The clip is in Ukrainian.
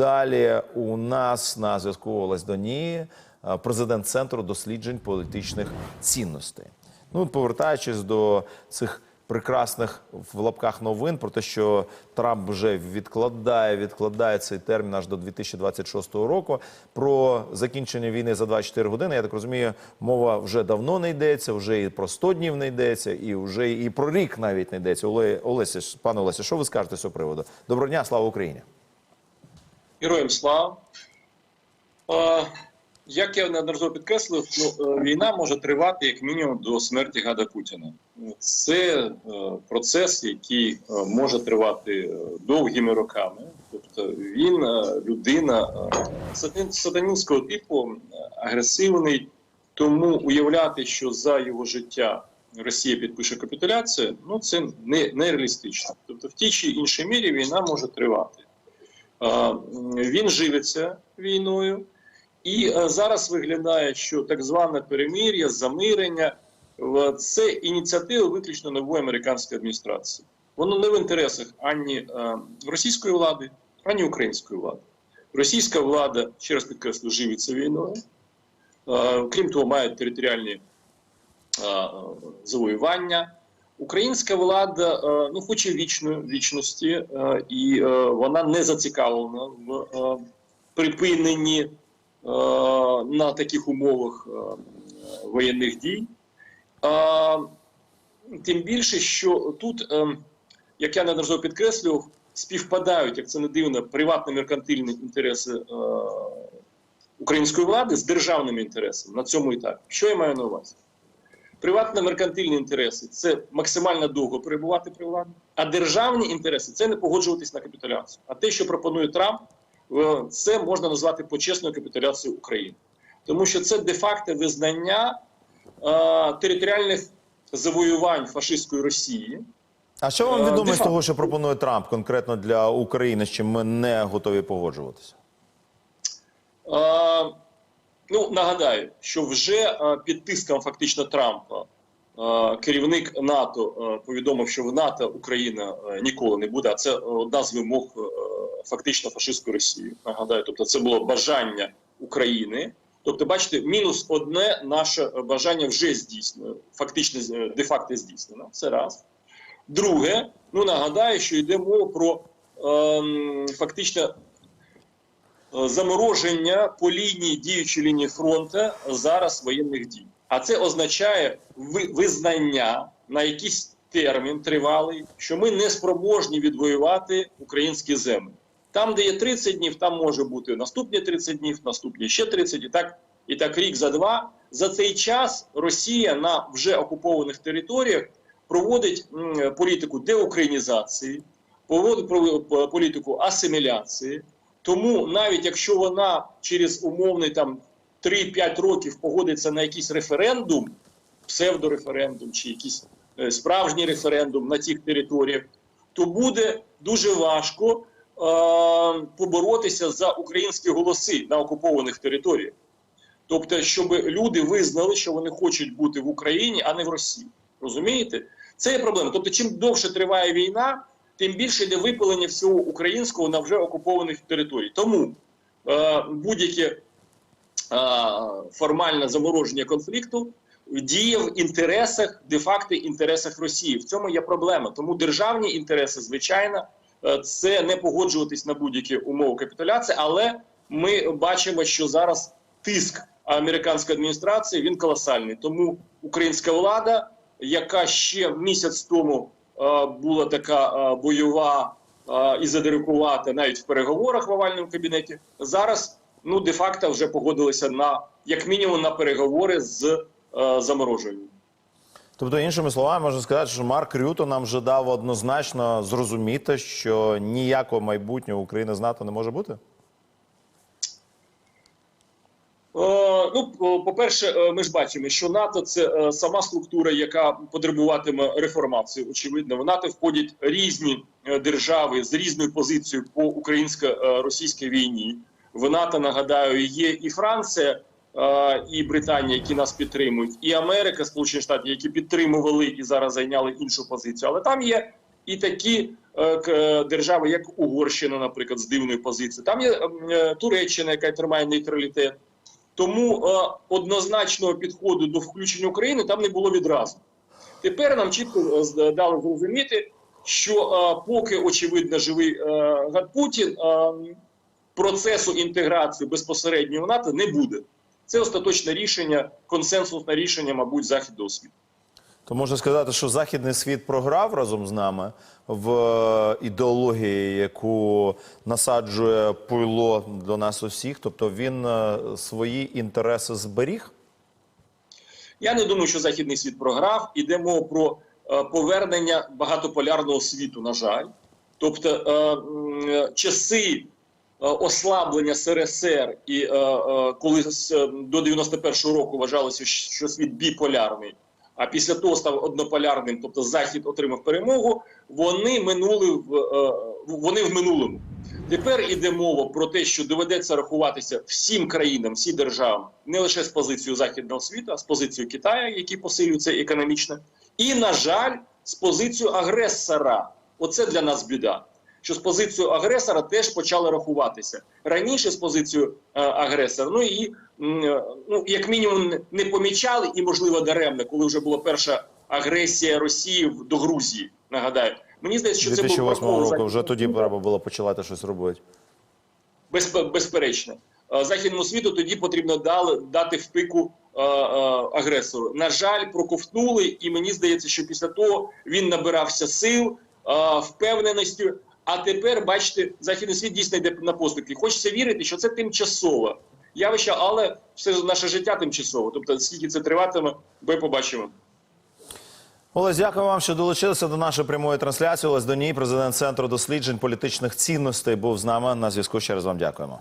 далі у нас на зв'язку Олесь Донії, е, президент центру досліджень політичних цінностей. Ну, повертаючись до цих прекрасних в лапках новин про те, що Трамп вже відкладає, відкладає цей термін аж до 2026 року. Про закінчення війни за 24 години. Я так розумію, мова вже давно не йдеться, вже і про 100 днів не йдеться, і вже і про рік навіть не йдеться. Оле, Олеся, пане Олеся, що ви скажете з цього приводу? Доброго дня, слава Україні! Героям слава. Як я неодноразово підкреслив, ну, е, війна може тривати як мінімум до смерті Гада Путіна. Це е, процес, який е, може тривати довгими роками. Тобто він людина сатан- сатанінського типу, агресивний. Тому уявляти, що за його життя Росія підпише капітуляцію, ну це не, нереалістично. Тобто, в тій чи іншій мірі війна може тривати. Е, Він живиться війною, і е, зараз виглядає, що так зване перемир'я, замирення це ініціатива виключно нової американської адміністрації. Воно не в інтересах ані е, російської влади, ані української влади. Російська влада, ще раз підкреслю, живиться війною. Крім того, має територіальні завоювання. Українська влада е, ну хоче вічної вічності, е, і е, вона не зацікавлена в припиненні на таких умовах воєнних дій. Тим більше, що тут, як я неодноразово підкреслював, співпадають, як це не дивно, приватні меркантильні інтереси української влади з державними інтересами на цьому етапі. Що я маю на увазі? Приватні меркантильні інтереси це максимально довго перебувати при владі, а державні інтереси це не погоджуватись на капітуляцію. А те, що пропонує Трамп, е, це можна назвати почесною капітуляцією України, тому що це де-факто визнання е, територіальних завоювань фашистської Росії. А що вам Е, відомо з того, що пропонує Трамп конкретно для України, з чим ми не готові погоджуватися? Е, ну, нагадаю, що вже е, під тиском фактично Трампа е, керівник НАТО е, повідомив, що в НАТО Україна ніколи не буде. А це одна з вимог фактично фашистської Росії. Нагадаю, тобто це було бажання України. Тобто, бачите, мінус одне наше бажання вже здійснено, фактично де-факто здійснено. Це раз. Друге, ну нагадаю, що йде мова про ем, фактично замороження по лінії діючої лінії фронту зараз воєнних дій. А це означає ви- визнання на якийсь термін тривалий, що ми не спроможні відвоювати українські землі. Там, де є 30 днів, там може бути наступні 30 днів, наступні ще 30, і так, і так рік за два. За цей час Росія на вже окупованих територіях проводить політику деукраїнізації, проводить про- політику асиміляції. Тому навіть якщо вона через умовний там 3-5 років погодиться на якийсь референдум, псевдореферендум чи якийсь е, справжній референдум на цих територіях, то буде дуже важко е, поборотися за українські голоси на окупованих територіях. Тобто, щоб люди визнали, що вони хочуть бути в Україні, а не в Росії. Розумієте? Це є проблема. Тобто, чим довше триває війна, тим більше йде випалення всього українського на вже окупованих територій. Тому е, будь-яке е, формальне замороження конфлікту діє в інтересах, де-факто інтересах Росії. В цьому є проблема. Тому державні інтереси, звичайно, е, це не погоджуватись на будь-які умови капітуляції, але ми бачимо, що зараз тиск американської адміністрації він колосальний. Тому українська влада, яка ще місяць тому була така е, бойова е, і задирикувата навіть в переговорах в овальному кабінеті, зараз ну де-факто вже погодилися на як мінімум на переговори з е, замороженням. Тобто, іншими словами, можна сказати, що Марк Рюто нам вже дав однозначно зрозуміти, що ніякого майбутнього України з НАТО не може бути. Е, Ну, по- по-перше, е, ми ж бачимо, що НАТО це е, сама структура, яка потребуватиме реформації. Очевидно, в НАТО входять різні е, держави з різною позицією по українсько-російській війні. В НАТО нагадаю, є і Франція, і Британія, які нас підтримують, і Америка, Сполучені Штати, які підтримували і зараз зайняли іншу позицію. Але там є і такі держави, як Угорщина, наприклад, з дивною позицією. Там є Туреччина, яка тримає нейтралітет. Тому е, однозначного підходу до включення України там не було відразу. Тепер нам чітко е, дали зрозуміти, що е, поки очевидно живий е, гад Путін, е, процесу інтеграції безпосередньо в НАТО не буде. Це остаточне рішення, консенсусне рішення, мабуть, західного світу. То можна сказати, що західний світ програв разом з нами в е, ідеології, яку насаджує пуйло до нас усіх. Тобто він е, свої інтереси зберіг. Я не думаю, що західний світ програв. Іде мова про е, повернення багатополярного світу. На жаль, тобто часи ослаблення СРСР, і коли до 91-го року вважалося, що світ біполярний. А після того став однополярним, тобто Захід отримав перемогу. Вони минули в е, вони в минулому. Тепер іде мова про те, що доведеться рахуватися всім країнам, всім державам, не лише з позицією західного світу, а з позицією Китаю, який посилюється економічно, і на жаль, з позицією агресора. Оце для нас біда. Що з позицією агресора теж почали рахуватися раніше з позицією е, агресора. Ну і е, ну як мінімум не помічали, і можливо даремно, коли вже була перша агресія Росії до Грузії. Нагадаю, мені здається, що це 2008 року вже тоді треба було починати щось робити. Безпе- безперечно. Е, Західному світу тоді потрібно дали, дати впику е, е, агресору. На жаль, проковтнули, і мені здається, що після того він набирався сил, е, впевненості. А тепер, бачите, західний світ дійсно йде на поступки. Хочеться вірити, що це тимчасово явище, але все наше життя тимчасове. Тобто, скільки це триватиме, ми побачимо. Олесь, дякую вам, що долучилися до нашої прямої трансляції. Олесь Доній, президент центру досліджень політичних цінностей, був з нами на зв'язку. Ще раз вам дякуємо.